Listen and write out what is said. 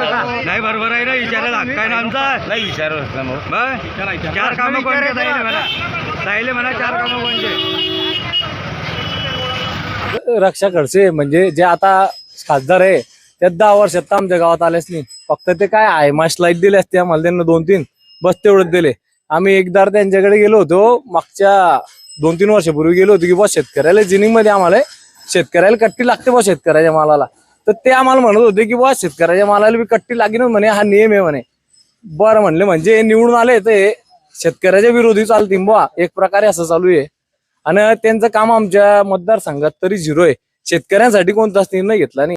नाही बरोबर आहे ना विचारायला हक्क आहे ना आमचा? नाही विचार मग. चार कामं कोणते जाईल म्हणा. जाईल म्हणा चार कामं कोणते? रक्षा खडसे म्हणजे जे आता खासदार आहे त्या दहा वर्षात तर आमच्या गावात आलेच नाही. फक्त ते काय आहे मास लाइट दिले असते आम्हाला त्यांना दोन तीन बस तेवढंच दिले. आम्ही एकदा त्यांच्याकडे गेलो होतो मागच्या दोन तीन वर्षापूर्वी गेलो होतो की बस शेतकऱ्याला जिनिंगमध्ये आम्हाला शेतकऱ्याला कट्टी लागते बस शेतकऱ्याच्या मालाला. तर ते आम्हाला म्हणत होते की बा शेतकऱ्याच्या मालाला बी कट्टी लागेल म्हणे हा नियम आहे म्हणे. बरं म्हणले म्हणजे हे निवडून आले तर हे शेतकऱ्याच्या विरोधी चालतील बुवा. एक प्रकारे असं चालू आहे. आणि त्यांचं काम आमच्या मतदारसंघात तरी झिरो आहे. शेतकऱ्यांसाठी कोणताच निर्णय घेतला नाही.